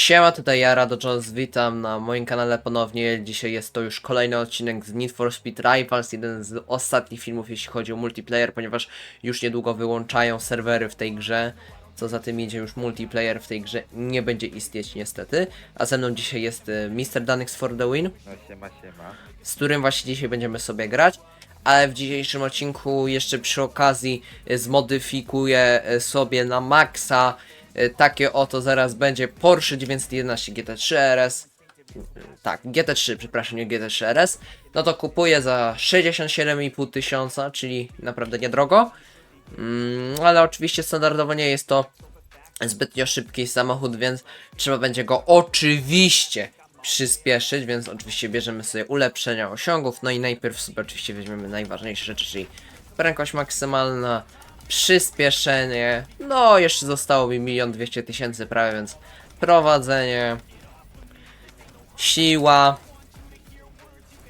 Siema, tutaj ja, Rado Jones, witam na moim kanale ponownie. Dzisiaj jest to już kolejny odcinek z Need for Speed Rivals, jeden z ostatnich filmów jeśli chodzi o multiplayer, ponieważ już niedługo wyłączają serwery w tej grze. Co za tym idzie, już multiplayer w tej grze nie będzie istnieć niestety. A ze mną dzisiaj jest y, Mr. Danix for the win, No siema, siema. z którym właśnie dzisiaj będziemy sobie grać. Ale w dzisiejszym odcinku jeszcze przy okazji y, zmodyfikuję y, sobie na maksa takie oto zaraz będzie Porsche 911 GT3 RS. Tak, GT3, przepraszam, nie GT3 RS. No to kupuję za 67,5 tysiąca, czyli naprawdę niedrogo. Mm, ale oczywiście standardowo nie jest to zbytnio szybki samochód, więc trzeba będzie go oczywiście przyspieszyć, więc oczywiście bierzemy sobie ulepszenia osiągów, no i najpierw sobie oczywiście weźmiemy najważniejsze rzeczy, czyli prędkość maksymalna, przyspieszenie, no jeszcze zostało mi milion dwieście tysięcy prawie, więc prowadzenie, siła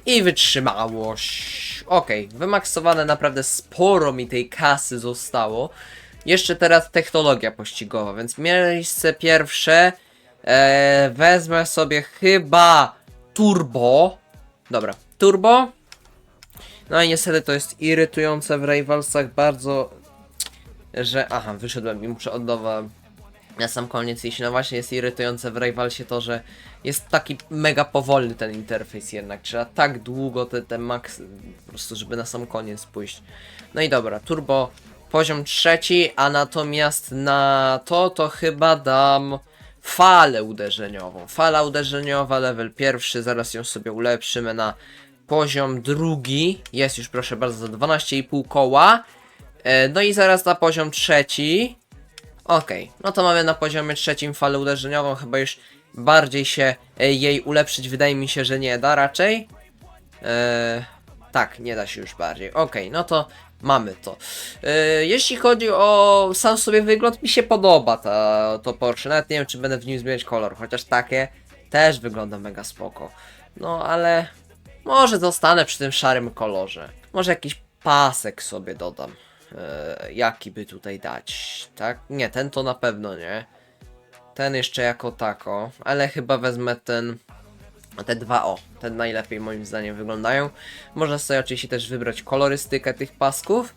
i wytrzymałość. Okej, wymaksowane naprawdę sporo mi tej kasy zostało. Jeszcze teraz technologia pościgowa, więc miejsce pierwsze e, wezmę sobie chyba turbo. Dobra, turbo. No i niestety to jest irytujące w Rivalsach bardzo, że... Aha, wyszedłem i muszę od nowa na sam koniec, jeśli no właśnie jest irytujące w Rivalsie to, że jest taki mega powolny ten interfejs jednak, trzeba tak długo te, te max, po prostu żeby na sam koniec pójść. No i dobra, turbo poziom trzeci, a natomiast na to to chyba dam falę uderzeniową. Fala uderzeniowa, level pierwszy, zaraz ją sobie ulepszymy na poziom drugi, jest już proszę bardzo za 12,5 koła. E, No i zaraz na poziom trzeci, Okej, no to mamy na poziomie trzecim falę uderzeniową, chyba już bardziej się e, jej ulepszyć wydaje mi się, że nie da raczej. Eee, tak, nie da się już bardziej. Okej, no to mamy to. Jeśli chodzi o sam sobie wygląd, mi się podoba ta, to Porsche. Nawet nie wiem, czy będę w nim zmieniać kolor, chociaż takie też wygląda mega spoko. No ale może zostanę przy tym szarym kolorze. Może jakiś pasek sobie dodam. Eee, jaki by tutaj dać, tak? Nie, ten to na pewno nie. Ten jeszcze jako tako, ale chyba wezmę ten. Te dwa o, ten najlepiej moim zdaniem wyglądają. Można sobie oczywiście też wybrać kolorystykę tych pasków,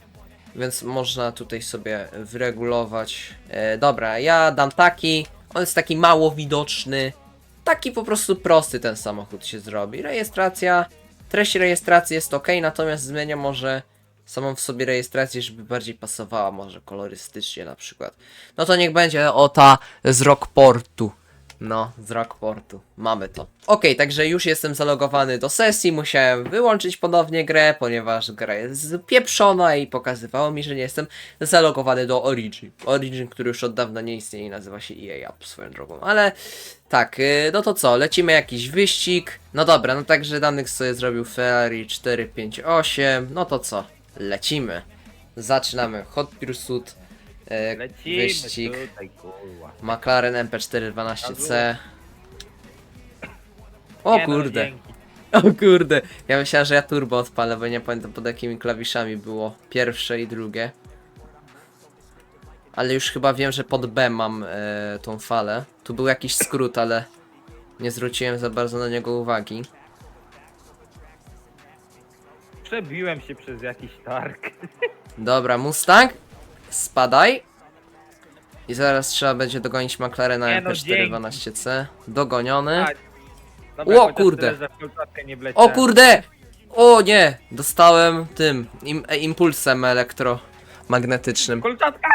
więc można tutaj sobie wyregulować. E, dobra, ja dam taki. On jest taki mało widoczny. Taki po prostu prosty ten samochód się zrobi. Rejestracja, treść rejestracji jest ok, natomiast zmienię może samą w sobie rejestrację, żeby bardziej pasowała może kolorystycznie na przykład. No to niech będzie o ta z Rockportu. No, z Rockportu. Mamy to. Okej, także już jestem zalogowany do sesji. Musiałem wyłączyć ponownie grę, ponieważ gra jest pieprzona i pokazywało mi, że nie jestem zalogowany do Origin. Origin, który już od dawna nie istnieje i nazywa się EA Up swoją drogą. Ale tak, yy, no to co? Lecimy jakiś wyścig. No dobra, no także danych sobie zrobił Ferrari 458. No to co? Lecimy. Zaczynamy. Hot Pursuit. E, Lecimy wyścig. tutaj, kurwa. McLaren MP412C. O Nie no, kurde. dzięki. O kurde. Ja myślałem, że ja turbo odpalę, bo nie pamiętam pod jakimi klawiszami było pierwsze i drugie. Ale już chyba wiem, że pod B mam e, tą falę. Tu był jakiś skrót, ale nie zwróciłem za bardzo na niego uwagi. Przebiłem się przez jakiś targ. Dobra, Mustang, spadaj. I zaraz trzeba będzie dogonić McLarena Nie no, MP412C. Dogoniony. A, Dobra, O chociaż kurde. Tyle, że w kolczatkę nie O kurde! O nie! Dostałem tym im, e, impulsem elektromagnetycznym. Kolczatka!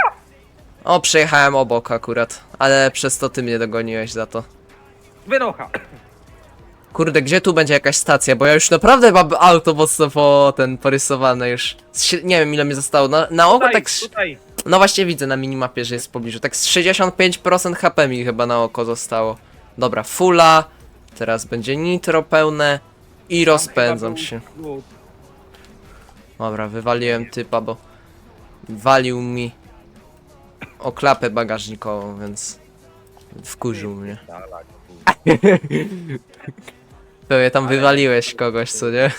O, przejechałem obok akurat, ale przez to ty mnie dogoniłeś za to. Wynocha! Kurde, gdzie tu będzie jakaś stacja? Bo ja już naprawdę mam auto mocno po ten porysowane już. Z Nie wiem ile mi zostało. Na, na oko Tutaj, tak. tutaj. No właśnie widzę na minimapie, że jest w pobliżu. Tak z 65% HP mi chyba na oko zostało. Dobra, fulla. Teraz będzie nitro pełne. I Tam rozpędzam chyba się. był. Dobra, wywaliłem typa, bo walił mi o klapę bagażnikową, więc wkurzył mnie. Pewnie tam wywaliłeś kogoś, co nie?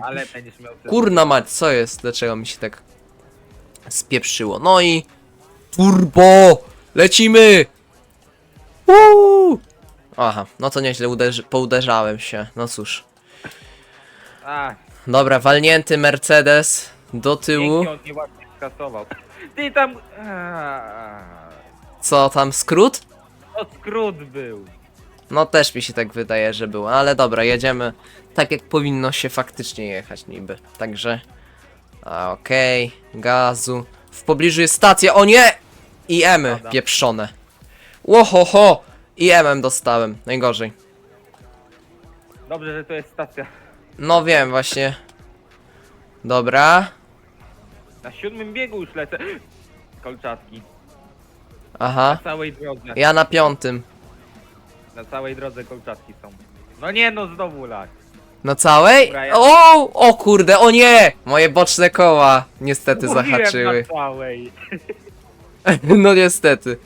Ale będziesz miał... Kurna mać, co jest? Dlaczego mi się tak spieprzyło? No i turbo! Lecimy! Uuu! Aha, no to nieźle uderzy pouderzałem się. No cóż. A, Dobra, walnięty Mercedes do tyłu. dzięki on mnie właśnie skasował. Ty tam... Co tam, skrót? to skrót był. No też mi się tak wydaje, że był, ale dobra, jedziemy tak jak powinno się faktycznie jechać niby. Także okej, gazu. W pobliżu jest stacja. O nie! I emy pieprzone. Łohoho! I emem dostałem. Najgorzej. Dobrze, że to jest stacja. No wiem właśnie. Dobra. Na siódmym biegu już lecę. Kolczatki. Aha. Na całej drodze. Ja na piątym. Na całej drodze kolczatki są. No nie no, znowu lak. Na całej? Dobra, ja- O! O kurde, o nie! Moje boczne koła niestety Mówiłem zahaczyły. Na całej. No niestety.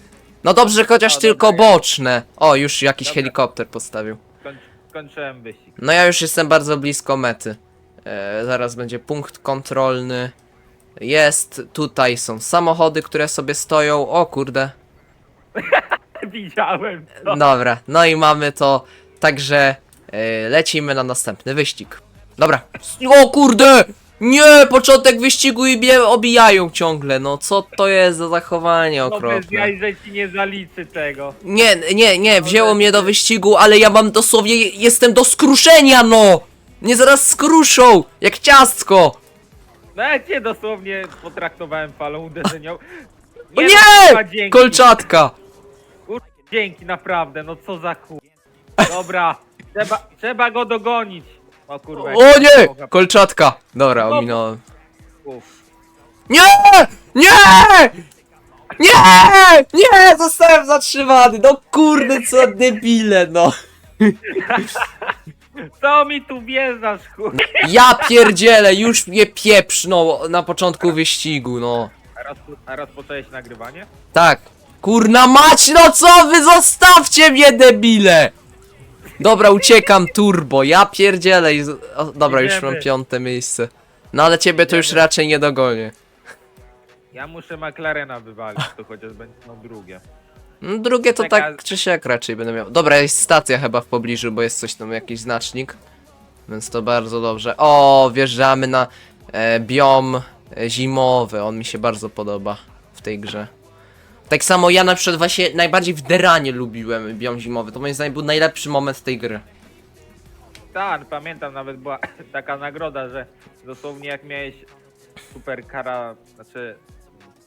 No dobrze, chociaż No, tylko dobra. boczne. O, już jakiś Dobra. helikopter postawił. Skończ, skończyłem wyścig. No ja już jestem bardzo blisko mety. E, zaraz będzie punkt kontrolny. Jest, tutaj są samochody, które sobie stoją. O kurde. Widziałem to. Dobra, no i mamy to. Także e, lecimy na następny wyścig. Dobra. O kurde! Nie, początek wyścigu i mnie obijają ciągle. No co to jest za zachowanie No bez okropne. jaj, że ci nie zaliczy tego. Nie, nie, nie, wzięło mnie do wyścigu, ale ja mam dosłownie, jestem do skruszenia, no! Mnie zaraz skruszą, jak ciastko! No ja cię dosłownie potraktowałem falą uderzeniową. O nie! dzięki. Kolczatka! Kur... Dzięki, naprawdę, no co za chuj. Dobra, trzeba, trzeba go dogonić. O kurwa. O nie! Kolczatka! Dobra, No. ominąłem. Nie! Nie! Nie! Nie! Zostałem zatrzymany! No kurde, co debile, no! Co mi tu wjeżdżasz, chuj? Ja pierdzielę, już mnie pieprznął na początku wyścigu, no. A raz, a raz poczęłeś nagrywanie? Tak. Kurna mać, no co wy zostawcie mnie debile! Dobra, uciekam turbo, ja pierdzielę i... z- O, dobra, już Idziemy. mam piąte miejsce. No ale ciebie to już Idziemy. raczej nie dogonię. Ja muszę McLarena wywalić, to chociaż będzie no drugie. No, drugie to Taka- tak czy siak raczej będę miał. Dobra, jest stacja chyba w pobliżu, bo jest coś tam, jakiś znacznik. Więc to bardzo dobrze. O, wjeżdżamy na e, biom e, zimowy, on mi się bardzo podoba w tej grze. Tak samo ja na przykład właśnie najbardziej w Deranie lubiłem biom zimowy, to moim zdaniem był najlepszy moment tej gry. Tak, pamiętam, nawet była taka nagroda, że dosłownie jak miałeś superkara, znaczy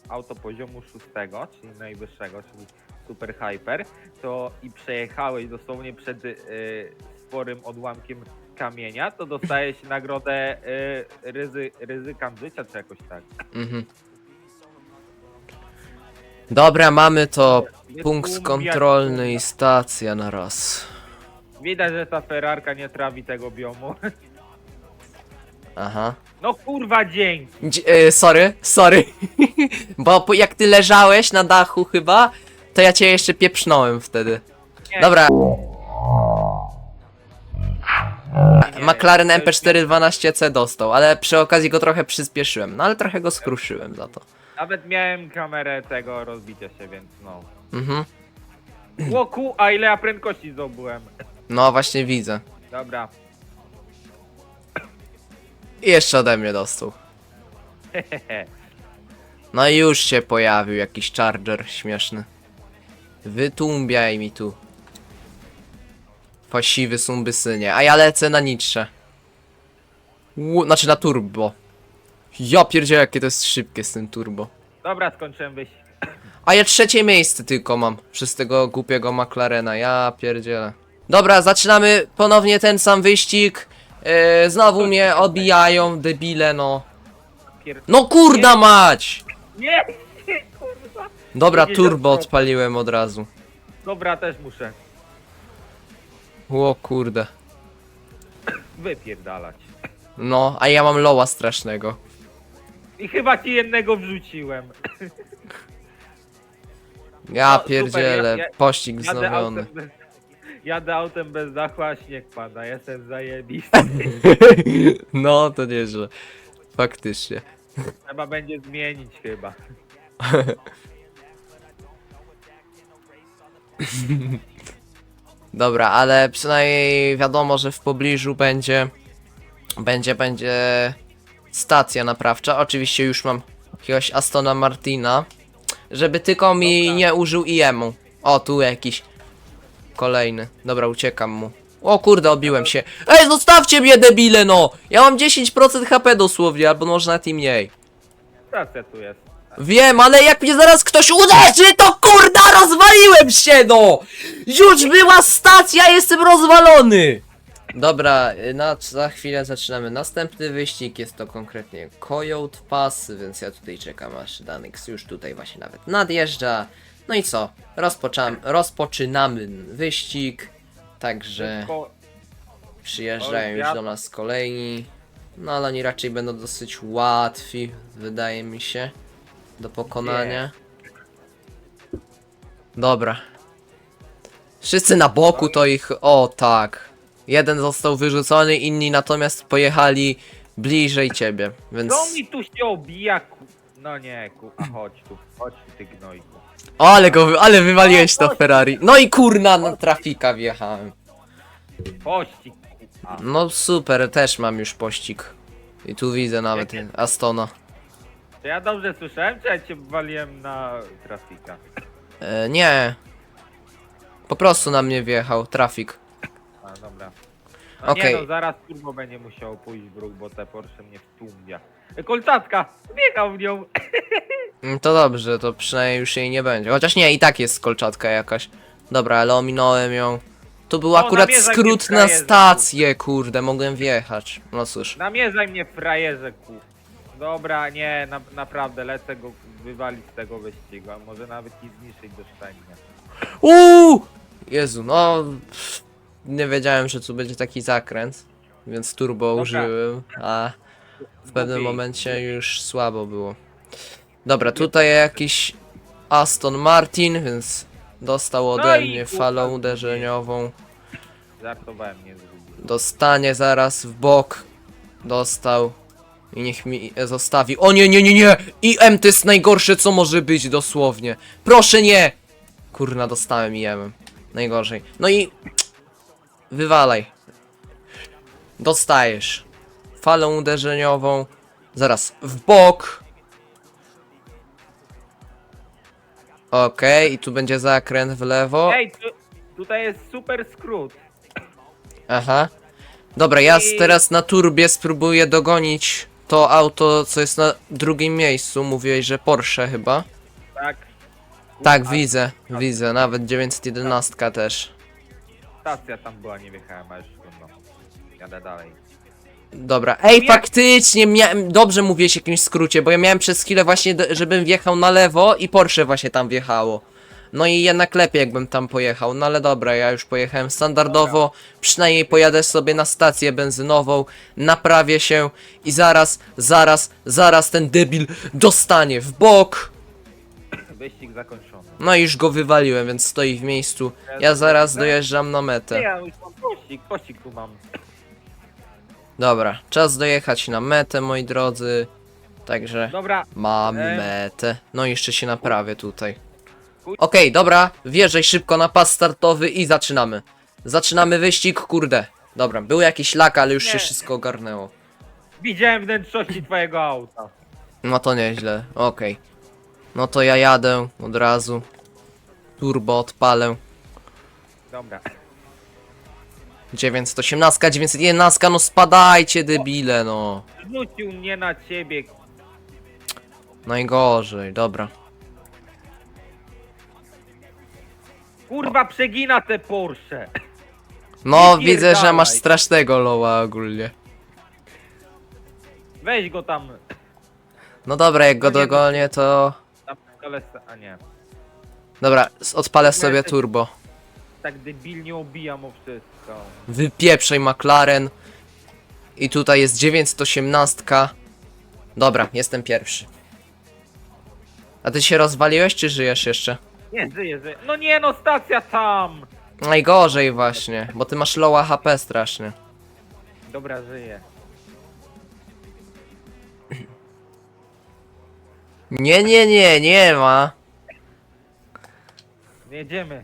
auto poziomu szóstego, czyli najwyższego, czyli super hyper, to i przejechałeś dosłownie przed y, sporym odłamkiem kamienia, to dostajesz nagrodę y, ryzy, ryzykant życia, czy jakoś tak. Mhm. Dobra, mamy to. Punkt kontrolny i stacja na raz. Widać, że ta Ferrarka nie trawi tego biomu. Aha. No kurwa dzięki. Dzie- e, sorry, sorry. Bo po, jak ty leżałeś na dachu chyba, to ja cię jeszcze pieprznąłem wtedy. Nie, Dobra. McLaren to jest- MP4 12C dostał, ale przy okazji go trochę przyspieszyłem. No ale trochę go skruszyłem za to. Nawet miałem kamerę tego rozbicia się, więc no. Mhm. Łoku, a ile ja prędkości zdobyłem. No właśnie widzę. Dobra. I jeszcze ode mnie dostał. No i już się pojawił jakiś charger śmieszny. Wytłumbiaj mi tu. Pasiwy sumbysynie. A ja lecę na niższe. Ł- Znaczy na turbo. Ja pierdzielę jakie to jest szybkie z tym turbo. Dobra, skończyłem wyścig. A ja trzecie miejsce tylko mam przez tego głupiego McLarena. Ja pierdzielę. Dobra, zaczynamy ponownie ten sam wyścig. Yy, znowu mnie odbijają, debile no. Pier... No kurda mać! Nie! Kurwa. Dobra, turbo odpaliłem od razu. Dobra, też muszę O kurde. wypierdalać. No, a ja mam loła strasznego. I chyba ci jednego wrzuciłem. Ja No, super, pierdzielę, ja- ja- pościg Jadę wznowiony. autem bez... Jadę autem bez dachu, a śnieg pada. Jestem zajebisty. no, to nieźle. Faktycznie. Trzeba będzie zmienić chyba. Dobra, ale przynajmniej wiadomo, że w pobliżu będzie. Będzie, będzie stacja naprawcza. Oczywiście już mam jakiegoś Astona Martina. Żeby tylko mi Dobra. nie użył IM-u. O, tu jakiś kolejny. Dobra, uciekam mu. O kurde, obiłem się. Ej, zostawcie mnie debile, no! Ja mam 10% HP dosłownie, albo może nawet i mniej. Stacja tu jest. Wiem, ale jak mnie zaraz ktoś uderzy, to kurda rozwaliłem się, no! Już była stacja, jestem rozwalony! Dobra, y, na, za chwilę zaczynamy następny wyścig, jest to konkretnie Coyote Pass, więc ja tutaj czekam aż Danix już tutaj właśnie nawet nadjeżdża. No i co? Rozpoczam, rozpoczynamy wyścig, także przyjeżdżają już do nas kolejni. No ale oni raczej będą dosyć łatwi, wydaje mi się, do pokonania. Dobra. Wszyscy na boku to ich. O tak. Jeden został wyrzucony, inni natomiast pojechali bliżej ciebie, więc. Co mi tu się obija? Ku... No nie, ku... A chodź tu, chodź tu ty gnojku. O, ale go, ale wywaliłeś to Ferrari. No i kurna, na trafika wjechałem. Pościg. No super, też mam już pościg. I tu widzę nawet? Astona. czy ja dobrze słyszałem, czy ja cię waliłem na trafika? E, nie. Po prostu na mnie wjechał trafik. A, dobra. No Okej. nie no, zaraz turbo będzie musiał pójść w ruch, bo te Porsche mnie wtłumbia. E, Kolczatka! Biegał w nią! Mm, To dobrze, to przynajmniej już jej nie będzie. Chociaż nie, i tak jest kolczatka jakaś. Dobra, ale ominąłem ją. Tu był O, akurat namierzaj skrót na frajerze. stację, kurde, mogłem wjechać. No cóż. Namierzaj mnie frajerze, ku. Dobra, nie, na, naprawdę, lecę go wywalić z tego wyścigu, a może nawet i zniszczyć do szczęścia. Uuu! Jezu, no... pff, Nie wiedziałem, że tu będzie taki zakręt. Więc turbo Dobra. użyłem, a w pewnym momencie już słabo było. Dobra, tutaj jakiś Aston Martin, więc dostał ode No i mnie kurwa, falą zgubiłem. uderzeniową. Żartowałem, nie. Dostanie zaraz w bok. Dostał. I niech mi zostawi. O nie, nie, nie, nie! IM to jest najgorsze, co może być, dosłownie. Proszę nie! Kurna, dostałem IM. Najgorzej. No i. Wywalaj. Dostajesz. Falą uderzeniową. Zaraz w bok. Okej, i tu będzie zakręt w lewo. Ej, tu, tutaj jest super skrót. Aha. Dobra, ja z- I- teraz na turbie spróbuję dogonić to auto, co jest na drugim miejscu. Mówiłeś, że Porsche chyba. Tak. Tak, widzę, widzę. Nawet 911 też. Stacja tam była, nie wjechałem, a już trudno. Jadę dalej. Dobra, ej, faktycznie, miałem, dobrze mówiłeś w jakimś skrócie, bo ja miałem przez chwilę właśnie, d- żebym wjechał na lewo i Porsche właśnie tam wjechało. No i jednak lepiej jakbym tam pojechał, no ale dobra, ja już pojechałem standardowo, przynajmniej pojadę sobie na stację benzynową, naprawię się i zaraz, zaraz, zaraz ten debil dostanie w bok. Wyścig zakończony. No i już go wywaliłem, więc stoi w miejscu. Ja zaraz dojeżdżam na metę. ja już mam pościg tu mam. Dobra, czas dojechać na metę, moi drodzy. Także... Dobra, Mam E. metę. No i jeszcze się naprawię tutaj. Kuj- Okej, dobra, wjeżdżaj szybko na pas startowy i zaczynamy. Zaczynamy wyścig, kurde. Dobra, był jakiś lak, ale już się Nie. wszystko ogarnęło. widziałem wnętrzności twojego auta. No to nieźle, okej. No to ja jadę od razu. Turbo odpalę. Dobra. 918, 911, no spadajcie debile, no. Rzucił mnie na ciebie. Najgorzej, dobra. Kurwa, przegina te Porsche. No, Nie widzę, że pierdalaj. masz strasznego loła ogólnie. Weź go tam. No dobra, jak go dogonię, to... Pistolecie, a nie. Dobra, s- odpalę sobie turbo. Tak debilnie obijam o wszystko. Wypieprzej McLaren. I tutaj jest 918. Dobra, jestem pierwszy. A ty się rozwaliłeś, czy żyjesz jeszcze? Nie, żyje, żyje. No nie no, stacja tam! Najgorzej właśnie, bo ty masz lowa HP strasznie. Dobra, żyje. Nie, nie, nie, nie ma. Jedziemy.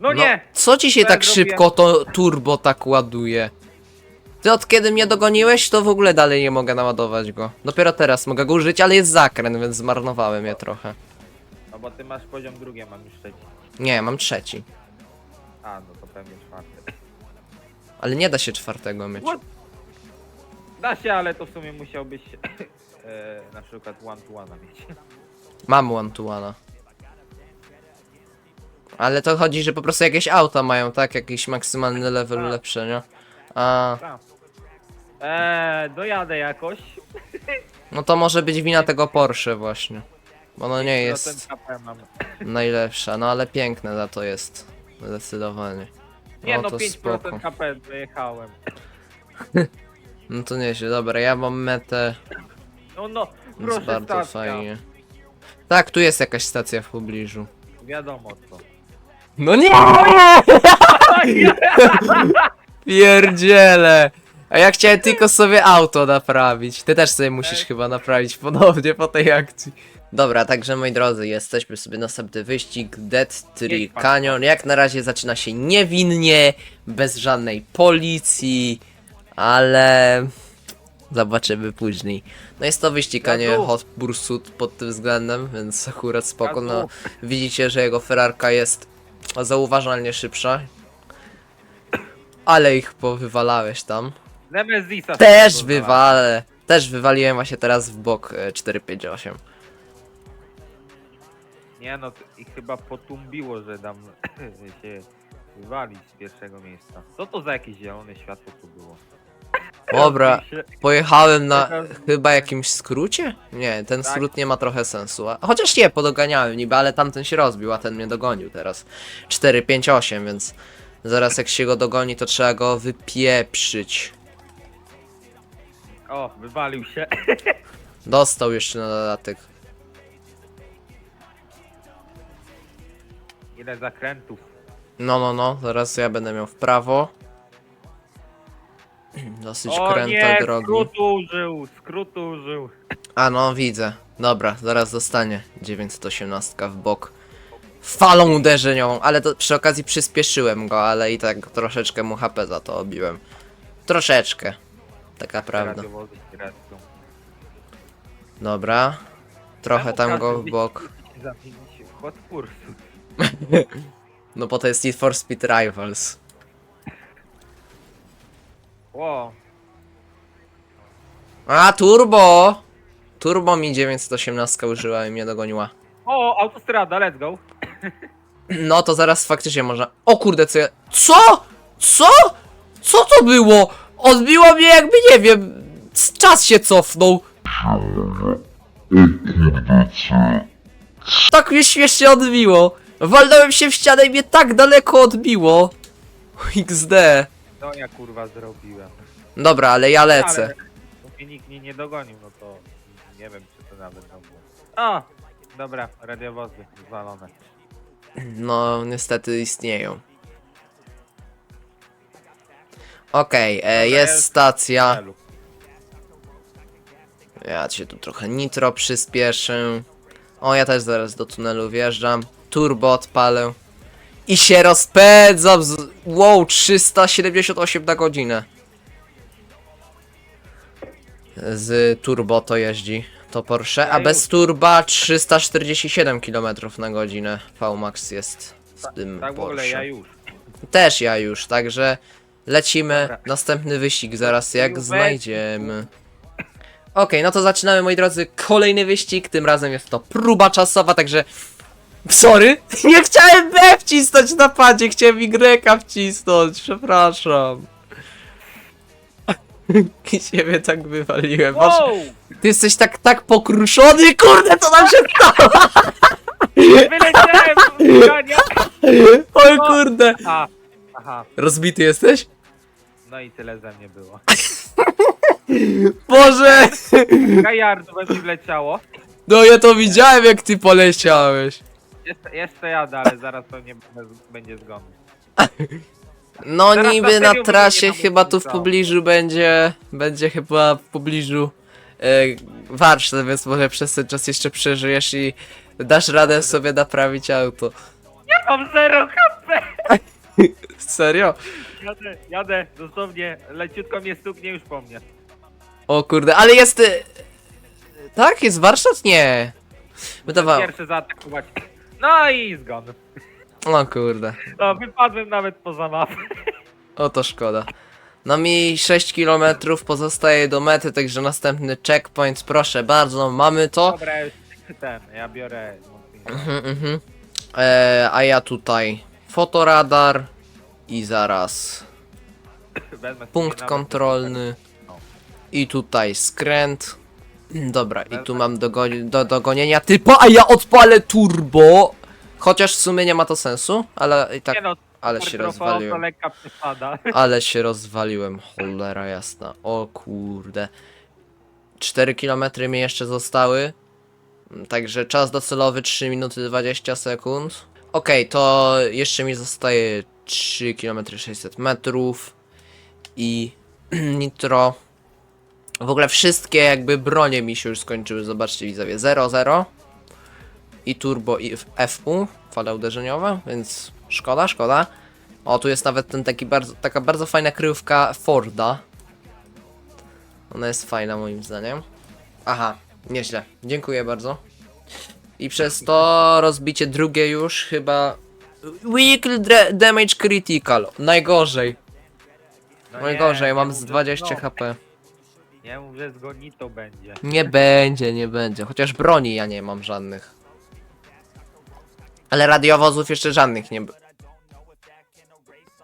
No nie! Co ci się Co ja tak zrobiłem? szybko to turbo tak ładuje? Ty od kiedy mnie dogoniłeś, to w ogóle dalej nie mogę naładować go. Dopiero teraz mogę go użyć, ale jest zakręt, więc zmarnowałem je trochę. No bo ty masz poziom drugi, a mam już trzeci. Nie, mam trzeci. A, no to pewnie czwarty. Ale nie da się czwartego mieć. What? Da się, ale to w sumie musiałbyś e, na przykład one to one mieć. Mam one to one. Ale to chodzi, że po prostu jakieś auta mają, tak? Jakiś maksymalny level Tak. lepszy, nie? A, Eee, dojadę jakoś. no to może być wina tego Porsche właśnie. Bo no nie jest 5% KP mam. najlepsza, no ale piękne za to jest. Zdecydowanie. Nie No no, to 5% spoko. KP dojechałem. No to nieźle, dobra, ja mam metę, No no, więc proszę bardzo fajnie. Tak, tu jest jakaś stacja w pobliżu. Wiadomo co. No nie! Pierdziele! A ja chciałem tylko sobie auto naprawić. Ty też sobie musisz chyba naprawić ponownie po tej akcji. Dobra, także moi drodzy, jesteśmy sobie następny wyścig Dead Tree. Canyon. Jak na razie zaczyna się niewinnie, bez żadnej policji, ale zobaczymy później. No jest to wyścig, a nie. Hot Pursuit pod tym względem, więc akurat spoko. No, widzicie, że jego Ferrarka jest zauważalnie szybsza. Ale ich powywalałeś tam. Nemezisa. Też wywalę. Też wywaliłem właśnie teraz w bok e, 458. Nie no, to ich chyba potumbiło, że dam się wywalić z pierwszego miejsca. Co to za jakieś zielone światło tu było? Dobra, pojechałem na chyba jakimś skrócie? Nie, ten Tak. skrót nie ma trochę sensu. A, chociaż nie, podoganiałem niby, ale tamten się rozbił, a ten mnie dogonił teraz. 458, więc zaraz jak się go dogoni, to trzeba go wypieprzyć. O, wywalił się. Dostał jeszcze na dodatek. Ile zakrętów. No, no, no, zaraz ja będę miał w prawo. Dosyć O kręta nie, drogi. skrótu użył, skrótu użył. A no, widzę. Dobra, zaraz dostanie 918 w bok. Falą uderzeniową, ale to przy okazji przyspieszyłem go, ale i tak troszeczkę mu HP za to obiłem. Troszeczkę. Taka prawda. Dobra. Trochę tam go w bok. No bo to jest Need for Speed Rivals. Ło, A, turbo! Turbo mi 918 użyła i mnie dogoniła. o, autostrada, let's go. No to zaraz faktycznie można. O kurde, co ja. Co? Co? Co to było? Odbiło mnie jakby nie wiem. Czas się cofnął. Tak mnie śmiesznie odbiło. Walnąłem się w ścianę i mnie tak daleko odbiło. XD. To ja kurwa zrobiłem. Dobra, ale ja lecę. Ale póki nikt mnie nie dogonił, no to nie wiem czy to nawet dobrze. O, dobra, radiowozy zwalone. No, niestety istnieją. Okej, e, jest stacja. Ja cię tu trochę nitro przyspieszę. O, ja też zaraz do tunelu wjeżdżam. Turbo odpalę. I się rozpędzam z... Wow, 378 na godzinę. Z turbo to jeździ. To Porsche, a bez turba 347 km na godzinę. VMAX jest w tym Tak w ogóle Porsche. ja już. Też ja już, także lecimy. Dobra. Następny wyścig zaraz jak znajdziemy. Okej, no to zaczynamy moi drodzy kolejny wyścig. Tym razem jest to próba czasowa, także. Sorry! Nie chciałem B wcisnąć na padzie, chciałem Y wcisnąć, przepraszam. I siebie tak wywaliłem. Masz, Wow! ty jesteś tak, tak pokruszony, kurde, to nam się stało! Wyleciałem z! Oj kurde! A, aha, Rozbity jesteś? no i tyle ze mnie było. Boże! Gajardu we mnie wleciało. No ja to widziałem jak ty poleciałeś. Jeszcze, jeszcze jadę, ale zaraz pewnie będzie, będzie zgon. No Teraz niby na trasie chyba tu w pobliżu będzie, będzie chyba w pobliżu e, warsztat, więc może przez ten czas jeszcze przeżyjesz i dasz radę sobie naprawić auto. Mam 0 HP! Serio? Jadę, jadę, dosłownie, leciutko mnie stuknie już po mnie. O kurde, ale jest... y, Tak? Jest warsztat? Nie. Wydawało... Pierwszy zaatakować. No i zgon. O kurde. No, wypadłem nawet poza mapę. O to szkoda. No mi 6 km pozostaje do mety, także następny checkpoint, proszę bardzo, mamy to. Dobra, już ten, ja biorę. Mhm, mhm. E, a ja tutaj fotoradar i zaraz Wezmę sobie punkt nawet- kontrolny i tutaj skręt. Dobra, i tu mam do, do dogonienia typa, a ja odpalę turbo! Chociaż w sumie nie ma to sensu, ale i tak, Nie no, ale się to rozwaliłem. lekka przesada. Ale się rozwaliłem, cholera jasna. O kurde. 4 km mi jeszcze zostały. Także czas docelowy 3 minuty 20 sekund. Okej, to jeszcze mi zostaje 3 km 600 metrów. I nitro. W ogóle wszystkie jakby bronie mi się już skończyły. Zobaczcie widzowie. 0-0. I turbo i FU. Fala uderzeniowa, więc szkoda, szkoda. O, tu jest nawet ten taki bardzo, taka bardzo fajna kryjówka Forda. Ona jest fajna moim zdaniem. Aha, nieźle. Dziękuję bardzo. I przez to rozbicie drugie już chyba... Weekly damage critical. Najgorzej. No Najgorzej, nie, mam nie z mów, że 20 zgon. HP. Nie mów, że zgoni to będzie. Nie będzie, nie będzie. Chociaż broni ja nie mam żadnych. Ale radiowozów jeszcze żadnych nie... b-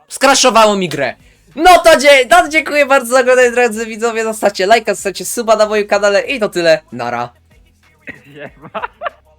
Skraszowało mi grę. No to, dzie to dziękuję bardzo za oglądanie, drodzy widzowie. Zostawcie lajka, zostawcie suba na moim kanale i to tyle. Nara.